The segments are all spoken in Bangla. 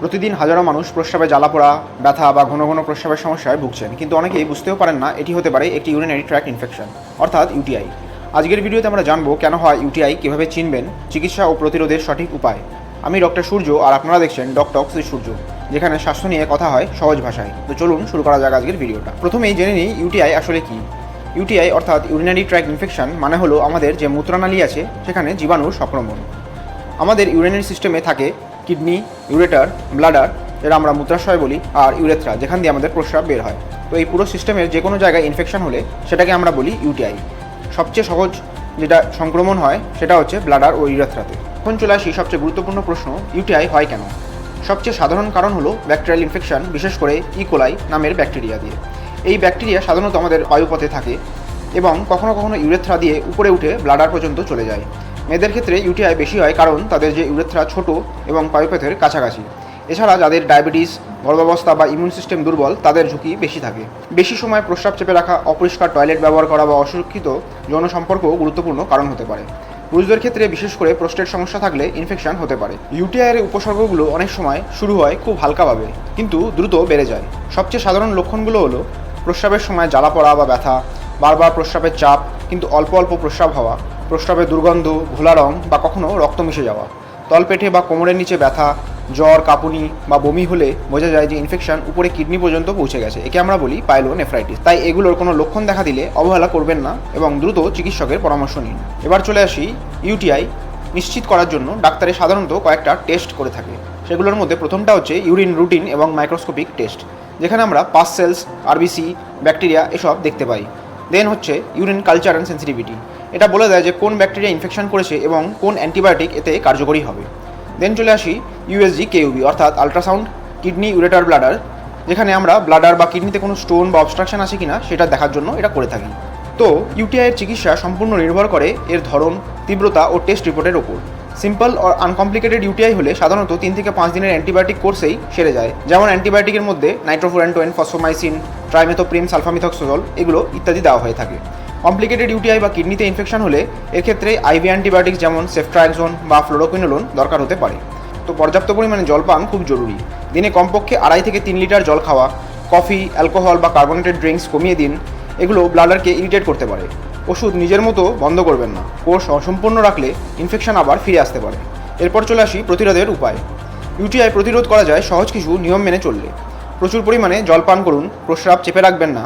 প্রতিদিন হাজারো মানুষ প্রস্রাবে জ্বালা পোড়া, ব্যথা বা ঘন ঘন প্রস্রাবের সমস্যায় ভুগছেন। কিন্তু অনেকেই বুঝতেও পারেন না, এটি হতে পারে একটি ইউরিনারি ট্র্যাক্ট ইনফেকশন অর্থাৎ ইউটিআই আজকের ভিডিওতে আমরা জানব কেন হয় ইউটিআই কীভাবে চিনবেন, চিকিৎসা ও প্রতিরোধের সঠিক উপায়। আমি ডক্টর সূর্য, আর আপনারা দেখছেন ডক্টর শ্রী সূর্য, যেখানে স্বাস্থ্য নিয়ে কথা হয় সহজ ভাষায়। তো চলুন শুরু করা যাক আজকের ভিডিওটা। প্রথমেই জেনে নিই ইউটিআই আসলে কি। ইউটিআই অর্থাৎ ইউরিনারি ট্র্যাক ইনফেকশন মানে হলো আমাদের যে মূত্রনালী আছে, সেখানে জীবাণুর সংক্রমণ। আমাদের ইউরিনারি সিস্টেমে থাকে কিডনি, ইউরেটার, ব্লাডার, যেটা আমরা মূত্রাশয় বলি, আর ইউরেথ্রা, যেখান দিয়ে আমাদের প্রস্রাব বের হয়। তো এই পুরো সিস্টেমের যে কোনো জায়গায় ইনফেকশন হলে সেটাকে আমরা বলি ইউটিআই সবচেয়ে সহজ যেটা সংক্রমণ হয়, সেটা হচ্ছে ব্লাডার ও ইউরেথ্রাতে। এখন চলে আসি সবচেয়ে গুরুত্বপূর্ণ প্রশ্ন ইউটিআই হয় কেন? সবচেয়ে সাধারণ কারণ হলো ব্যাকটেরিয়াল ইনফেকশন বিশেষ করে ইকোলাই নামের ব্যাকটেরিয়া দিয়ে। এই ব্যাকটেরিয়া সাধারণত আমাদের বায়ুপথে থাকে এবং কখনো কখনো ইউরেথ্রা দিয়ে উপরে উঠে ব্লাডার পর্যন্ত চলে যায়। মেয়েদের ক্ষেত্রে ইউটিআই বেশি হয় কারণ তাদের যে ইউরেথ্রা ছোট এবং পায়ুপথের কাছাকাছি। এছাড়া যাদের ডায়াবেটিস, গর্ভাবস্থা বা ইমিউন সিস্টেম দুর্বল, তাদের ঝুঁকি বেশি থাকে। বেশি সময় প্রস্রাব চেপে রাখা, অপরিষ্কার টয়লেট ব্যবহার করা বা অসুরক্ষিত যৌন সম্পর্কও গুরুত্বপূর্ণ কারণ হতে পারে। পুরুষদের ক্ষেত্রে বিশেষ করে প্রোস্টেট সমস্যা থাকলে ইনফেকশন হতে পারে। ইউটিআইয়ের উপসর্গগুলো অনেক সময় শুরু হয় খুব হালকাভাবে, কিন্তু দ্রুত বেড়ে যায়। সবচেয়ে সাধারণ লক্ষণগুলো হলো প্রস্রাবের সময় জ্বালা পড়া বা ব্যথা, বারবার প্রস্রাবের চাপ, কিন্তু অল্প অল্প প্রস্রাব হওয়া। প্রস্রাবের দুর্গন্ধ, ঘোলা রং বা কখনো রক্ত মিশে যাওয়া। তলপেটে বা কোমরের নিচে ব্যথা, জ্বর, কাঁপুনি বা বমি হলে বোঝা যায় যে ইনফেকশন উপরে কিডনি পর্যন্ত পৌঁছে গেছে। একে আমরা বলি পাইলো নেফ্রাইটিস তাই এগুলোর কোনো লক্ষণ দেখা দিলে অবহেলা করবেন না এবং দ্রুত চিকিৎসকের পরামর্শ নিন। এবার চলে আসি ইউটিআই নিশ্চিত করার জন্য ডাক্তারে সাধারণত কয়েকটা টেস্ট করে থাকে। সেগুলোর মধ্যে প্রথমটা হচ্ছে ইউরিন রুটিন এবং মাইক্রোস্কোপিক টেস্ট যেখানে আমরা পাস সেলস আরবিসি ব্যাকটেরিয়া এসব দেখতে পাই। দেন হচ্ছে ইউরিন কালচার অ্যান্ড সেন্সিটিভিটি এটা বলে দেয় যে কোন ব্যাকটেরিয়া ইনফেকশন করেছে এবং কোন অ্যান্টিবায়োটিক এতে কার্যকরী হবে। দেন চলে আসি ইউএসজি কেইউবি অর্থাৎ আলট্রাসাউন্ড কিডনি ইউরেটার ব্লাডার যেখানে আমরা ব্লাডার বা কিডনিতে কোনো স্টোন বা অবস্ট্রাকশন আছে কিনা সেটা দেখার জন্য এটা করে থাকি। তো ইউটিআইয়ের চিকিৎসা সম্পূর্ণ নির্ভর করে এর ধরন, তীব্রতা ও টেস্ট রিপোর্টের ওপর। সিম্পল ও আনকমপ্লিকেটেড ইউটিআই হলে সাধারণত তিন থেকে পাঁচ দিনের অ্যান্টিবায়োটিক কোর্সেই সেরে যায়। যেমন অ্যান্টিবায়োটিকের মধ্যে নাইট্রোফোরেন্টোয়েন ফসফোমাইসিন, ট্রাইমেথোপ্রিম সালফামিথক্সোজল এগুলো ইত্যাদি দেওয়া হয়ে থাকে। কমপ্লিকেটেড ইউটিআই বা কিডনিতে ইনফেকশন হলে এক্ষেত্রে আইভি অ্যান্টিবায়োটিক্স যেমন সেফট্রাক্সোন বা ফ্লোরোকুইনোলোন দরকার হতে পারে। তো পর্যাপ্ত পরিমাণে জল পান খুব জরুরি। দিনে কমপক্ষে আড়াই থেকে তিন লিটার জল খাওয়া, কফি, অ্যালকোহল বা কার্বোনেটেড ড্রিঙ্কস কমিয়ে দিন, এগুলো ব্লাডারকে ইরিটেট করতে পারে। ওষুধ নিজের মতো বন্ধ করবেন না। কোর্স অসম্পূর্ণ রাখলে ইনফেকশন আবার ফিরে আসতে পারে। এরপর চলে আসি প্রতিরোধের উপায়। ইউটিআই প্রতিরোধ করা যায় সহজ কিছু নিয়ম মেনে চললে। প্রচুর পরিমাণে জল পান করুন, প্রস্রাব চেপে রাখবেন না।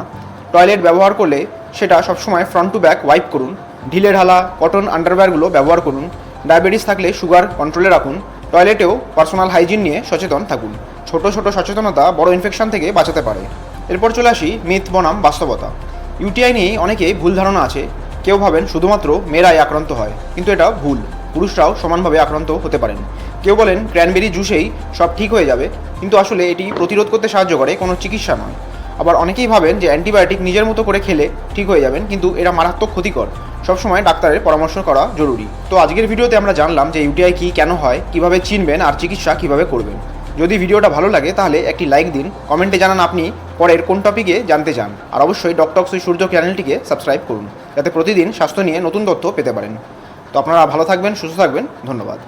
টয়লেট ব্যবহার করলে সেটা সবসময় ফ্রন্ট টু ব্যাক ওয়াইপ করুন। ঢিলে ঢালা কটন আন্ডারওয়্যারগুলো ব্যবহার করুন। ডায়াবেটিস থাকলে সুগার কন্ট্রোলে রাখুন। টয়লেটেও পার্সোনাল হাইজিন নিয়ে সচেতন থাকুন। ছোট ছোট সচেতনতা বড় ইনফেকশন থেকে বাঁচাতে পারে। এরপর চলে আসি মিথ বনাম, বাস্তবতা। ইউটিআই নিয়ে অনেকে ভুল ধারণা আছে। কেউ ভাবেন শুধুমাত্র মেয়েরাই আক্রান্ত হয়, কিন্তু এটা ভুল। পুরুষরাও সমানভাবে আক্রান্ত হতে পারেন। কেউ বলেন ক্র্যানবেরি জুসেই সব ঠিক হয়ে যাবে, কিন্তু আসলে এটি প্রতিরোধ করতে সাহায্য করে, কোনো চিকিৎসা নয়। আবার অনেকেই ভাবেন যে অ্যান্টিবায়োটিক নিজের মতো করে খেলে ঠিক হয়ে যাবেন, কিন্তু এরা মারাত্মক ক্ষতিকর। সবসময় ডাক্তারের পরামর্শ করা জরুরি। তো আজকের ভিডিওতে আমরা জানলাম যে ইউটিআই কী, কেন হয়, কীভাবে চিনবেন আর চিকিৎসা কীভাবে করবেন। যদি ভিডিওটা ভালো লাগে, তাহলে একটি লাইক দিন। কমেন্টে জানান আপনি পরের কোন টপিকে জানতে চান। আর অবশ্যই ডকটক সুই সূর্য চ্যানেলটিকে সাবস্ক্রাইব করুন, যাতে প্রতিদিন স্বাস্থ্য নিয়ে নতুন তথ্য পেতে পারেন। তো আপনারা ভালো থাকবেন, সুস্থ থাকবেন। ধন্যবাদ।